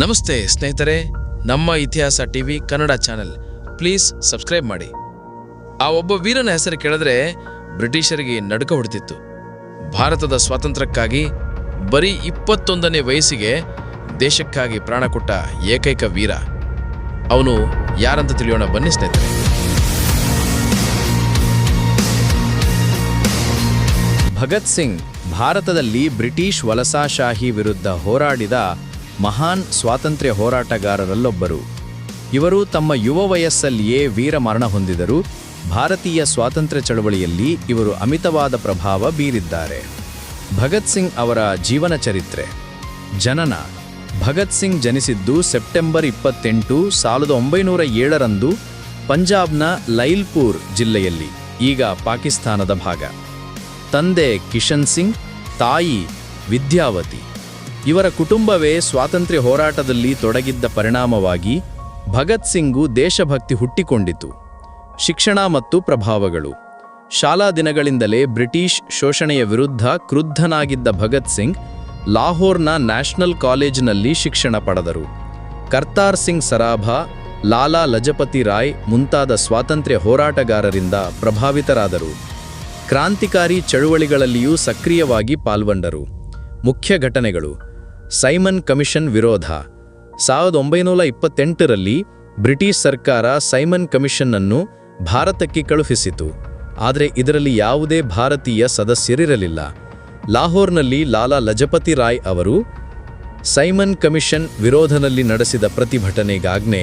ನಮಸ್ತೆ ಸ್ನೇಹಿತರೆ, ನಮ್ಮ Itihasa TV Kannada channel. Please subscribe ಮಾಡಿ. ಆ ಒಬ್ಬ ವೀರನ ಹೆಸರು ಕೇಳಿದ್ರೆ ಬ್ರಿಟಿಷರಿಗೆ ನಡುಕ ಹೊಡೆದಿತ್ತು. ಭಾರತದ ಸ್ವಾತಂತ್ರ್ಯಕ್ಕಾಗಿ ಬರೀ ಇಪ್ಪತ್ತೊಂದನೇ ವಯಸ್ಸಿಗೆ ದೇಶಕ್ಕಾಗಿ ಪ್ರಾಣ ಕೊಟ್ಟ ಏಕೈಕ ವೀರ. ಅವನು ಯಾರಂತ ತಿಳಿಯೋಣ ಬನ್ನಿ ಸ್ನೇಹಿತರೆ. ಭಗತ್ ಸಿಂಗ್ ಭಾರತದಲ್ಲಿ ಬ್ರಿಟಿಷ್ ವಲಸಾಶಾಹಿ ವಿರುದ್ಧ ಹೋರಾಡಿದ ಮಹಾನ್ ಸ್ವಾತಂತ್ರ್ಯ ಹೋರಾಟಗಾರರಲ್ಲೊಬ್ಬರು. ಇವರು ತಮ್ಮ ಯುವ ವಯಸ್ಸಲ್ಲಿಯೇ ವೀರ ಮರಣ ಹೊಂದಿದರು, ಭಾರತೀಯ ಸ್ವಾತಂತ್ರ್ಯ ಚಳವಳಿಯಲ್ಲಿ ಇವರು ಅಮಿತವಾದ ಪ್ರಭಾವ ಬೀರಿದ್ದಾರೆ. ಭಗತ್ ಸಿಂಗ್ ಅವರ ಜೀವನ ಚರಿತ್ರೆ. ಜನನ. ಭಗತ್ ಸಿಂಗ್ ಜನಿಸಿದ್ದು ಸೆಪ್ಟೆಂಬರ್ ಇಪ್ಪತ್ತೆಂಟು, ಸಾವಿರದ ಒಂಬೈನೂರ ಏಳರಂದು ಪಂಜಾಬ್ನ ಲೈಲ್ಪುರ್ ಜಿಲ್ಲೆಯಲ್ಲಿ, ಈಗ ಪಾಕಿಸ್ತಾನದ ಭಾಗ. ತಂದೆ ಕಿಶನ್ ಸಿಂಗ್, ತಾಯಿ ವಿದ್ಯಾವತಿ. ಇವರ ಕುಟುಂಬವೇ ಸ್ವಾತಂತ್ರ್ಯ ಹೋರಾಟದಲ್ಲಿ ತೊಡಗಿದ್ದ ಪರಿಣಾಮವಾಗಿ ಭಗತ್ ಸಿಂಗು ದೇಶಭಕ್ತಿ ಹುಟ್ಟಿಕೊಂಡಿತು. ಶಿಕ್ಷಣ ಮತ್ತು ಪ್ರಭಾವಗಳು. ಶಾಲಾ ದಿನಗಳಿಂದಲೇ ಬ್ರಿಟಿಷ್ ಶೋಷಣೆಯ ವಿರುದ್ಧ ಕ್ರುದ್ಧನಾಗಿದ್ದ ಭಗತ್ ಸಿಂಗ್ ಲಾಹೋರ್ನ ನ್ಯಾಷನಲ್ ಕಾಲೇಜಿನಲ್ಲಿ ಶಿಕ್ಷಣ ಪಡೆದರು. ಕರ್ತಾರ್ ಸಿಂಗ್ ಸರಾಭಾ, ಲಾಲಾ ಲಜಪತಿ ರಾಯ್ ಮುಂತಾದ ಸ್ವಾತಂತ್ರ್ಯ ಹೋರಾಟಗಾರರಿಂದ ಪ್ರಭಾವಿತರಾದರು. ಕ್ರಾಂತಿಕಾರಿ ಚಳುವಳಿಗಳಲ್ಲಿಯೂ ಸಕ್ರಿಯವಾಗಿ ಪಾಲ್ಗೊಂಡರು. ಮುಖ್ಯ ಘಟನೆಗಳು. ಸೈಮನ್ ಕಮಿಷನ್ ವಿರೋಧ. ಸಾವಿರದ ಒಂಬೈನೂರ ಇಪ್ಪತ್ತೆಂಟರಲ್ಲಿ ಬ್ರಿಟಿಷ್ ಸರ್ಕಾರ ಸೈಮನ್ ಕಮಿಷನ್ನನ್ನು ಭಾರತಕ್ಕೆ ಕಳುಹಿಸಿತು. ಆದರೆ ಇದರಲ್ಲಿ ಯಾವುದೇ ಭಾರತೀಯ ಸದಸ್ಯರಿರಲಿಲ್ಲ. ಲಾಹೋರ್ನಲ್ಲಿ ಲಾಲಾ ಲಜಪತಿ ರಾಯ್ ಅವರು ಸೈಮನ್ ಕಮಿಷನ್ ವಿರೋಧನಲ್ಲಿ ನಡೆಸಿದ ಪ್ರತಿಭಟನೆಗಾಗ್ನೆ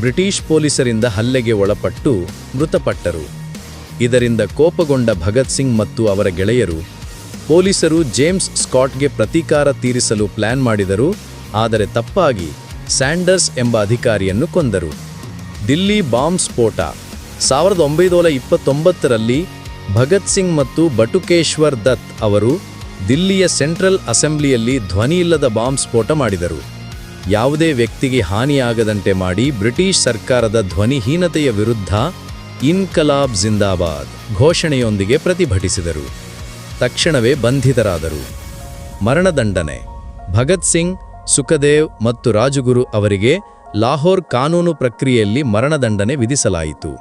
ಬ್ರಿಟಿಷ್ ಪೊಲೀಸರಿಂದ ಹಲ್ಲೆಗೆ ಒಳಪಟ್ಟು ಮೃತಪಟ್ಟರು. ಇದರಿಂದ ಕೋಪಗೊಂಡ ಭಗತ್ ಸಿಂಗ್ ಮತ್ತು ಅವರ ಗೆಳೆಯರು ಪೊಲೀಸರು ಜೇಮ್ಸ್ ಸ್ಕಾಟ್ಗೆ ಪ್ರತೀಕಾರ ತೀರಿಸಲು ಪ್ಲಾನ್ ಮಾಡಿದರು, ಆದರೆ ತಪ್ಪಾಗಿ ಸ್ಯಾಂಡರ್ಸ್ ಎಂಬ ಅಧಿಕಾರಿಯನ್ನು ಕೊಂದರು. ದಿಲ್ಲಿ ಬಾಂಬ್ ಸ್ಫೋಟ, ಸಾವಿರದ ಒಂಬೈನೂರ ಇಪ್ಪತ್ತೊಂಬತ್ತರಲ್ಲಿ ಭಗತ್ ಸಿಂಗ್ ಮತ್ತು ಬಟುಕೇಶ್ವರ್ ದತ್ ಅವರು ದಿಲ್ಲಿಯ ಸೆಂಟ್ರಲ್ ಅಸೆಂಬ್ಲಿಯಲ್ಲಿ ಧ್ವನಿಯಿಲ್ಲದ ಬಾಂಬ್ ಸ್ಫೋಟ ಮಾಡಿದರು. ಯಾವುದೇ ವ್ಯಕ್ತಿಗೆ ಹಾನಿಯಾಗದಂತೆ ಮಾಡಿ ಬ್ರಿಟಿಷ್ ಸರ್ಕಾರದ ಧ್ವನಿಹೀನತೆಯ ವಿರುದ್ಧ ಇನ್ಕಲಾಬ್ ಜಿಂದಾಬಾದ್ ಘೋಷಣೆಯೊಂದಿಗೆ ಪ್ರತಿಭಟಿಸಿದರು. ತಕ್ಷಣವೇ ಬಂಧಿತರಾದರು. ಮರಣದಂಡನೆ. ಭಗತ್ ಸಿಂಗ್, ಸುಖದೇವ್ ಮತ್ತು ರಾಜಗುರು ಅವರಿಗೆ ಲಾಹೋರ್ ಕಾನೂನು ಪ್ರಕ್ರಿಯೆಯಲ್ಲಿ ಮರಣದಂಡನೆ ವಿಧಿಸಲಾಯಿತು.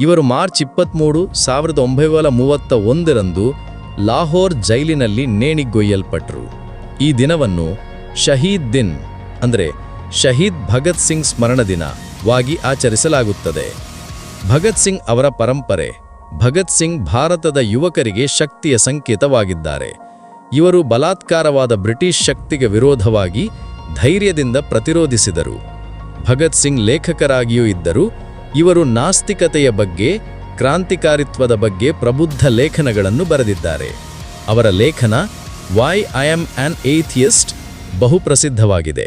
ಇವರು ಮಾರ್ಚ್ ಇಪ್ಪತ್ತ್ಮೂರು ಸಾವಿರದ ಒಂಬೈನೂರ ಮೂವತ್ತ ಒಂದರಂದು ಲಾಹೋರ್ ಜೈಲಿನಲ್ಲಿ ನೇಣಿಗೊಯ್ಯಲ್ಪಟ್ಟರು ಈ ದಿನವನ್ನು ಶಹೀದ್ ದಿನ್ ಅಂದರೆ ಶಹೀದ್ ಭಗತ್ ಸಿಂಗ್ ಸ್ಮರಣ ದಿನವಾಗಿ ಆಚರಿಸಲಾಗುತ್ತದೆ. ಭಗತ್ ಸಿಂಗ್ ಅವರ ಪರಂಪರೆ ಭಗತ್ ಸಿಂಗ್ ಭಾರತದ ಯುವಕರಿಗೆ ಶಕ್ತಿಯ ಸಂಕೇತವಾಗಿದ್ದಾರೆ. ಇವರು ಬಲಾತ್ಕಾರವಾದ ಬ್ರಿಟಿಷ್ ಶಕ್ತಿಗೆ ವಿರೋಧವಾಗಿ ಧೈರ್ಯದಿಂದ ಪ್ರತಿರೋಧಿಸಿದರು. ಭಗತ್ ಸಿಂಗ್ ಲೇಖಕರಾಗಿಯೂ ಇದ್ದರು. ಇವರು ನಾಸ್ತಿಕತೆಯ ಬಗ್ಗೆ, ಕ್ರಾಂತಿಕಾರಿತ್ವದ ಬಗ್ಗೆ ಪ್ರಬುದ್ಧ ಲೇಖನಗಳನ್ನು ಬರೆದಿದ್ದಾರೆ. ಅವರ ಲೇಖನ why I am an atheist ಬಹುಪ್ರಸಿದ್ಧವಾಗಿದೆ.